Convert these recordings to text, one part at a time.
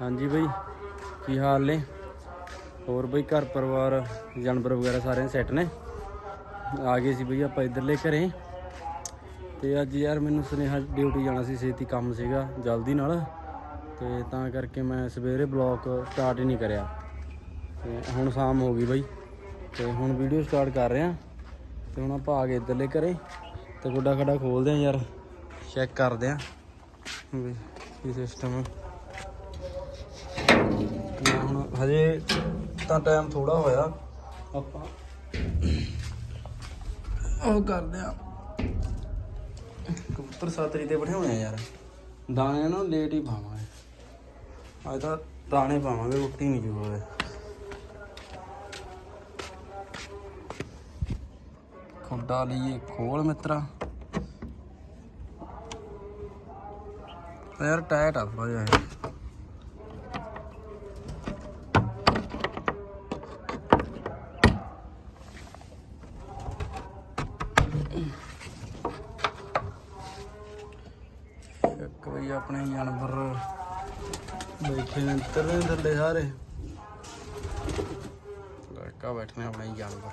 ਹਾਂਜੀ ਬਈ, ਕੀ ਹਾਲ ਨੇ? ਹੋਰ ਬਈ ਘਰ ਪਰਿਵਾਰ, ਜਾਨਵਰ ਵਗੈਰਾ ਸਾਰੇ ਸੈੱਟ ਨੇ? ਆ ਗਏ ਸੀ ਬਈ ਆਪਾਂ ਇਧਰਲੇ ਘਰੇ। ਤੇ ਅੱਜ ਯਾਰ ਮੈਨੂੰ ਸੁਨੇਹਾ ਡਿਊਟੀ ਜਾਣਾ ਸੀ, ਛੇਤੀ ਕੰਮ ਸੀਗਾ, ਜਲਦੀ ਨਾਲ। ਤੇ ਤਾਂ ਕਰਕੇ ਮੈਂ ਸਵੇਰੇ ਬਲੌਗ ਸਟਾਰਟ ਹੀ ਨਹੀਂ ਕਰਿਆ। ਤੇ ਹੁਣ ਸ਼ਾਮ ਹੋ ਗਈ ਬਈ। ਤੇ ਹੁਣ ਵੀਡੀਓ ਸਟਾਰਟ ਕਰ ਰਿਹਾ ਆ ਤੇ ਹੁਣ ਆਪਾਂ ਆ ਗਏ ਇਧਰਲੇ ਘਰੇ। ਤੇ ਗੁੱਡਾ ਖੱਡਾ ਖੋਲਦੇ ਆ ਯਾਰ। ਚੈੱਕ ਕਰਦੇ ਆ ਵੀ ਕੀ ਸਿਸਟਮ ਹੈ ਮੈਂ ਹੁਣ ਹਜੇ ਤਾਂ ਟਾਈਮ ਥੋੜਾ ਹੋਇਆ। ਆਪਾਂ ਉਹ ਕਰਦੇ ਆ ਕਬੂਤਰ ਸਾਤਰੀ ਤੇ ਬਿਠਾਉਣੇ ਆ ਯਾਰ। ਦਾਣੇ ਨਾ ਲੇਟ ਹੀ ਪਾਵਾਂਗੇ। ਅੱਜ ਤਾਂ ਦਾਣੇ ਪਾਵਾਂਗੇ, ਰੋਟੀ ਨਹੀਂ ਜੂਗੇ ਖੁੱਡਾ ਲਈਏ ਖੋਲ ਮਿੱਤਰਾ। ਯਾਰ ਟਾਇਟ ਆ ਥੋੜਾ ਜਿਹਾ ਆਪਣੇ ਜਾਨਵਰ। ਬੈਠੇ ਨੇ ਦੇ ਥੱਲੇ ਸਾਰੇ। ਲੜਕਾ ਬੈਠਨੇ ਆਪਣੇ ਜਾਨਵਰ।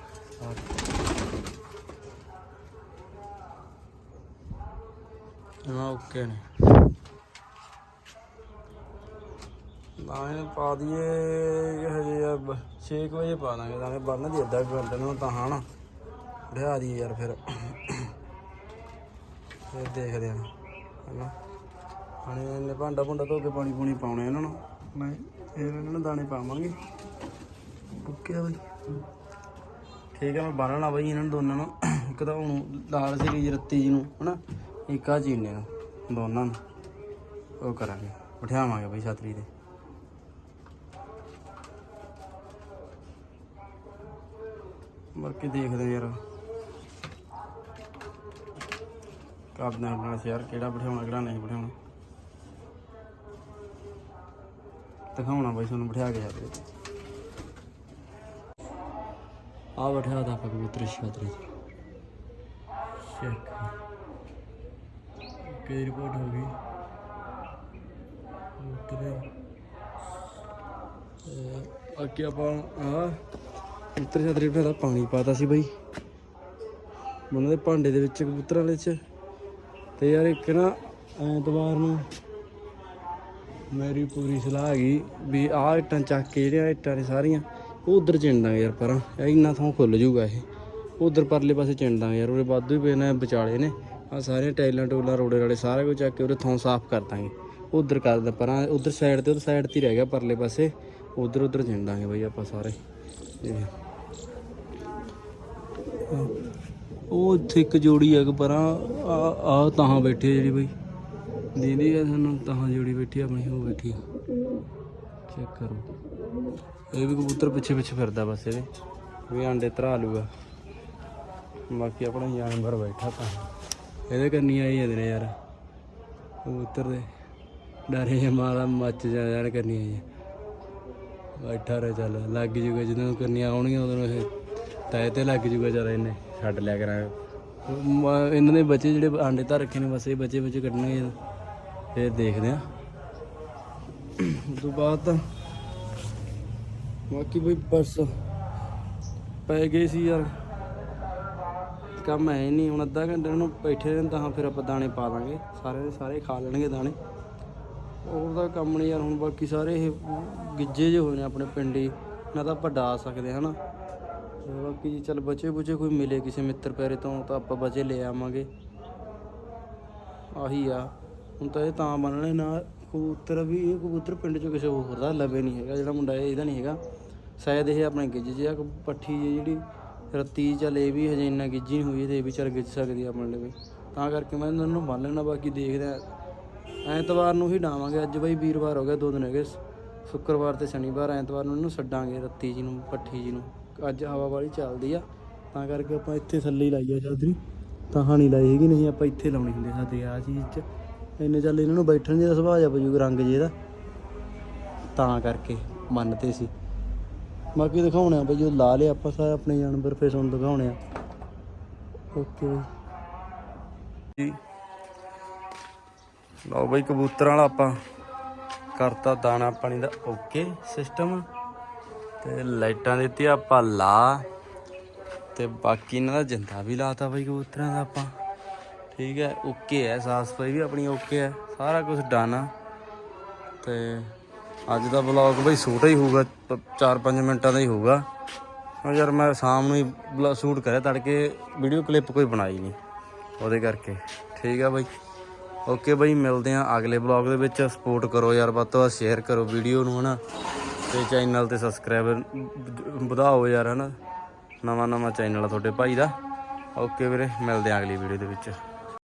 ਹਾਂ ਓਕੇ ਨੇ। ਦਾਣੇ ਪਾ ਦਈਏ ਹਜੇ ਯਾਰ 6 ਵਜੇ ਪਾ ਦਾਂਗੇ ਦਾਣੇ ਬੰਨ ਦੀ ਅੱਧਾ ਘੰਟੇ ਨੂੰ ਤਾਂ ਹਨਾ। ਲਿਆ ਦੀ ਯਾਰ ਫਿਰ। ਫਿਰ ਦੇਖਦੇ ਹਾਂ ਹਨਾ। ਪਾਣੀ ਇਹਨੇ ਭਾਂਡਾ ਭੁੰਡਾ ਧੋ ਕੇ ਪਾਣੀ ਪੂਣੀ ਪਾਉਣੇ ਇਹਨਾਂ ਨੂੰ। ਮੈਂ ਇਹਨਾਂ ਨੂੰ ਦਾਣੇ ਪਾਵਾਂਗੇ। ਓਕੇ ਬਈ। ਠੀਕ ਹੈ ਮੈਂ ਬੰਨਣਾ ਬਈ ਇਹਨਾਂ ਨੂੰ ਦੋਨਾਂ ਨੂੰ। ਇੱਕ ਤਾਂ ਹੁਣ ਲਾਲ ਸੀ ਰੱਤੀ ਜੀ ਨੂੰ ਹਨਾ? ਇੱਕ ਆ ਚੀਨੇ ਨੂੰ ਦੋਨਾਂ ਨੂੰ। ਉਹ ਕਰਾਂਗੇ ਬਿਠਾਵਾਂਗੇ ਬਈ ਛਤਰੀ ਤੇ। ਬਾਕੀ ਦੇਖਦੇ ਯਾਰ। ਕਰਦੇ ਨਾਲ ਸ਼ੇਅਰ ਕਿਹੜਾ ਬਿਠਾਉਣਾ ਕਿਹੜਾ ਨਹੀਂ ਬਿਠਾਉਣਾ। ਦਿਖਾਉਣਾ ਬਈ ਤੁਹਾਨੂੰ ਬਿਠਾ ਕੇ ਜਾਂਦੇ ਆ ਬਿਠਾ ਦਾ ਆਪਾਂ ਕਬੂਤਰ ਛਤਰੀ ਚੈੱਕ ਕੀ ਰਿਪੋਰਟ ਹੋ ਗਈ? ਕਬੂਤਰ ਅੱਗੇ ਆਪਾਂ ਆ ਕਬੂਤਰ ਛਤਰੀ ਤੇ ਪਾਣੀ ਪਾਤਾ ਸੀ ਬਈ। ਉਹਨਾਂ ਦੇ ਭਾਂਡੇ ਦੇ ਵਿੱਚ ਕਬੂਤਰਾਂ ਦੇ ਵਿੱਚ। ਤੇ ਯਾਰ ਇੱਕ ਨਾ ਐਤਵਾਰ ਨੂੰ ਮੇਰੀ ਪੂਰੀ ਸਲਾਹ ਹੈਗੀ ਵੀ ਆਹ ਇੱਟਾਂ ਚੱਕ ਕੇ ਜਿਹੜੀਆਂ ਇੱਟਾਂ ਨੇ ਸਾਰੀਆਂ, ਉਹ ਉਧਰ ਚਿੰਦਾਂਗੇ ਯਾਰ ਪਰਾਂ। ਇਹ ਇੰਨਾ ਥਾਂ ਖੁੱਲ ਜੂਗਾ ਇਹ। ਉਧਰ ਪਰਲੇ ਪਾਸੇ ਚਿੰਦਾਂਗੇ ਯਾਰ ਉਹਦੇ ਵਾਧੂ ਹੀ ਪਏ ਨੇ ਵਿਚਾਲੇ ਨੇ। ਆ ਸਾਰੀਆਂ ਟਾਈਲਾਂ ਟੂਲਾਂ, ਰੋੜੇ ਰਾੜੇ ਸਾਰਾ ਕੁਝ ਚੱਕ ਕੇ ਉਹਦੇ ਥਾਂ ਸਾਫ਼ ਕਰ ਦਾਂਗੇ। ਉਧਰ ਕਰ ਦਾਂ ਪਰਾਂ, ਉਧਰ ਸਾਈਡ ਤੇ, ਉਧਰ ਸਾਈਡ ਤੇ ਹੀ ਰਹਿ ਗਿਆ ਪਰਲੇ ਪਾਸੇ। ਉਧਰ ਉਧਰ ਚਿੰਦਾਂਗੇ ਬਈ ਆਪਾਂ ਸਾਰੇ। ਉਹ ਇੱਥੇ ਇੱਕ ਜੋੜੀ ਹੈ ਪਰਾਂ, ਆ ਆ ਤਾਹਾਂ ਬੈਠੀ ਆ ਜਿਹੜੀ ਬਈ। ਦੀਦੀ ਆ ਸਾਨੂੰ, ਤਾਂ ਜੋੜੀ ਬੈਠੀ ਆਪਣੀ ਹੋ ਬੈਠੀ ਆ। ਚੈੱਕ ਕਰੋ। ਇਹ ਵੀ ਕਬੂਤਰ ਪਿੱਛੇ ਪਿੱਛੇ ਫਿਰਦਾ ਬਸ ਇਹਦੇ ਵੀ। ਆਂਡੇ ਧਰਾ ਲੂਗਾ। ਬਾਕੀ ਆਪਣਾ ਜਾਨਵਰ ਬੈਠਾ ਤਾਂ। ਇਹਦੇ ਕੰਨੀ ਆਈ ਜਾਂਦੇ ਨੇ ਯਾਰ। ਕਬੂਤਰ ਦੇ। ਡਰੇ ਜੇ ਮਾਰਾ ਮੱਚ ਜਾ ਯਾਰ ਕਰਨੀ ਆਈ ਹੈ। ਬੈਠਾ ਰਹਿ ਚੱਲ। ਲੱਗ ਜੂਗਾ ਜਦੋਂ ਕੰਨੀਆਂ ਆਉਣਗੀਆਂ, ਉਦੋਂ ਇਹ ਤਾਏ ਤੇ ਲੱਗ ਜੂਗਾ ਚੱਲ ਇਹਨੇ। ਛੱਡ ਲਿਆ ਕਰਾਂ ਇਹਨਾਂ ਦੇ ਬੱਚੇ ਜਿਹੜੇ ਆਂਡੇ ਧਰ ਰੱਖੇ ਨੇ, ਬਸ ਇਹ ਬੱਚੇ ਬੱਚੇ ਕੱਢਣਗੇ। ਫਿਰ ਦੇਖਦੇ ਆ ਉਸ ਤੋਂ ਬਾਅਦ ਤਾਂ ਬਾਕੀ ਬਈ ਬਸ ਪੈ ਗਏ ਸੀ ਯਾਰ। ਕੰਮ ਹੈ ਹੀ ਨਹੀਂ, ਹੁਣ ਅੱਧਾ ਘੰਟੇ ਨੂੰ ਬੈਠੇ ਰਹਿਣ ਤਾਂ ਫਿਰ ਆਪਾਂ ਦਾਣੇ ਪਾ ਦਾਂਗੇ। ਸਾਰੇ ਦੇ ਸਾਰੇ ਖਾ ਲੈਣਗੇ ਦਾਣੇ। ਉਹਦਾ ਕੰਮ ਨਹੀਂ ਯਾਰ, ਹੁਣ ਬਾਕੀ ਸਾਰੇ ਇਹ ਗਿੱਜੇ ਜਿਹੇ ਹੋਏ ਨੇ ਆਪਣੇ ਪਿੰਡੀ ਨਾ ਤਾਂ ਆਪਾਂ ਡਾ ਸਕਦੇ, ਹਨਾ। ਤੇ ਬਾਕੀ ਜੀ ਚੱਲ ਬਚੇ ਬੁਚੇ ਕੋਈ ਮਿਲੇ ਕਿਸੇ ਮਿੱਤਰ ਪੈਰੇ ਤੋਂ, ਤਾਂ ਆਪਾਂ ਬਚੇ ਲੈ ਆਵਾਂਗੇ। ਆਹੀ ਆ। ਹੁਣ ਤਾਂ ਇਹ ਤਾਂ ਬੰਨਣੇ ਨਾ ਕਬੂਤਰ ਵੀ, ਇਹ ਕਬੂਤਰ ਪਿੰਡ ਚੋਂ ਕਿਸੇ ਹੋਰ ਦਾ ਲਵੇ ਨਹੀਂ ਹੈਗਾ, ਜਿਹੜਾ ਮੁੰਡਾ ਇਹਦਾ ਨਹੀਂ ਹੈਗਾ। ਸ਼ਾਇਦ ਇਹ ਆਪਣੇ ਗਿੱਜ ਜਿਹਾ ਪੱਠੀ ਜਿਹੀ ਜਿਹੜੀ ਰੱਤੀ ਚੱਲ ਇਹ ਵੀ ਹਜੇ ਇੰਨਾ ਗਿੱਜੀ ਨਹੀਂ ਹੋਈ ਤੇ ਇਹ ਵੀ ਚੱਲ ਗਿੱਜ ਸਕਦੀ ਆ ਆਪਣੇ ਲਵੇ ਤਾਂ ਕਰਕੇ ਮੈਂ ਇਹਨਾਂ ਨੂੰ ਮੰਨ ਲੈਣਾ, ਬਾਕੀ ਦੇਖਦੇ ਆ। ਐਤਵਾਰ ਨੂੰ ਹੀ ਡਾਵਾਂਗੇ, ਅੱਜ ਬਈ ਵੀਰਵਾਰ ਹੋ ਗਿਆ, ਦੋ ਦਿਨ ਹੈਗੇ। ਸ਼ੁੱਕਰਵਾਰ ਤੇ ਸ਼ਨੀਵਾਰ, ਐਤਵਾਰ ਨੂੰ ਇਹਨੂੰ ਛੱਡਾਂਗੇ ਰੱਤੀ ਜੀ ਨੂੰ, ਪੱਠੀ ਜੀ ਨੂੰ। ਅੱਜ ਹਵਾ ਵਾਲੀ ਚੱਲਦੀ ਆ, ਤਾਂ ਕਰਕੇ ਆਪਾਂ ਇੱਥੇ ਥੱਲੇ ਹੀ ਲਾਈ ਆ ਚਾਦਰੀ। ਤਾਂ ਹਾਣੀ ਲਾਈ ਹੈਗੀ, ਨਹੀਂ ਆਪਾਂ ਇੱਥੇ ਲਾਉਣੀ ਹੁੰਦੀ ਸਾਡੀ ਆ ਚੀਜ਼ 'ਚ। ਇੰਨੇ ਚੱਲ ਇਹਨਾਂ ਨੂੰ ਬੈਠਣ ਦਾ ਸੁਭਾਅ ਜਾ ਪਜੂ ਰੰਗ ਜੇ ਦਾ। ਤਾਂ ਕਰਕੇ ਮੰਨਦੇ ਸੀ। ਬਾਕੀ ਦਿਖਾਉਣੇ ਆ ਬਈ ਜੋ ਲਾ ਲਿਆ ਆਪਾਂ ਸਾਰੇ ਆਪਣੇ ਜਾਨਵਰ, ਫੇਰ ਤੁਹਾਨੂੰ ਦਿਖਾਉਣੇ ਆ। ਓਕੇ ਜੀ। ਲਓ ਬਈ ਕਬੂਤਰਾਂ ਵਾਲਾ ਆਪਾਂ ਕਰਤਾ ਦਾਣਾ ਪਾਣੀ ਦਾ ਓਕੇ ਸਿਸਟਮ। ਤੇ ਲਾਈਟਾਂ ਦਿੱਤੀ ਆਪਾਂ ਲਾ। ਤੇ ਬਾਕੀ ਇਹਨਾਂ ਦਾ ਜਿੰਦਾ ਵੀ ਲਾਤਾ ਬਈ ਕਬੂਤਰਾਂ ਦਾ ਆਪਾਂ। ਠੀਕ ਹੈ ਓਕੇ ਹੈ, ਸਾਫ਼ ਸਫ਼ਾਈ ਵੀ ਆਪਣੀ ਓਕੇ ਹੈ, ਸਾਰਾ ਕੁਝ ਡਨ ਆ। ਤੇ ਅੱਜ ਦਾ ਵਲੌਗ ਬਈ ਛੋਟਾ ਹੀ ਹੋਊਗਾ 4-5 ਮਿੰਟਾਂ ਦਾ ਹੀ ਹੋਊਗਾ। ਹਾਂ ਯਾਰ ਮੈਂ ਸ਼ਾਮ ਨੂੰ ਹੀ ਸ਼ੂਟ ਕਰਿਆ, ਤੜਕੇ ਵੀਡੀਓ ਕਲਿੱਪ ਕੋਈ ਬਣਾਈ ਨਹੀਂ, ਉਹਦੇ ਕਰਕੇ। ਠੀਕ ਆ ਬਈ। ਓਕੇ ਬਈ, ਮਿਲਦੇ ਆ ਅਗਲੇ ਵਲੌਗ ਦੇ ਵਿੱਚ। ਸਪੋਰਟ ਕਰੋ ਯਾਰ, ਵੱਧ ਤੋਂ ਵੱਧ ਸ਼ੇਅਰ ਕਰੋ ਵੀਡੀਓ ਨੂੰ, ਹਨਾ। ਤੇ ਚੈਨਲ ਤੇ ਸਬਸਕ੍ਰਾਈਬਰ ਵਧਾਓ ਯਾਰ, ਹਨਾ। ਨਵਾਂ ਨਵਾਂ ਚੈਨਲ ਆ ਤੁਹਾਡੇ ਭਾਈ ਦਾ। ਓਕੇ ਵੀਰੇ, ਮਿਲਦੇ ਆ ਅਗਲੀ ਵੀਡੀਓ ਦੇ ਵਿੱਚ।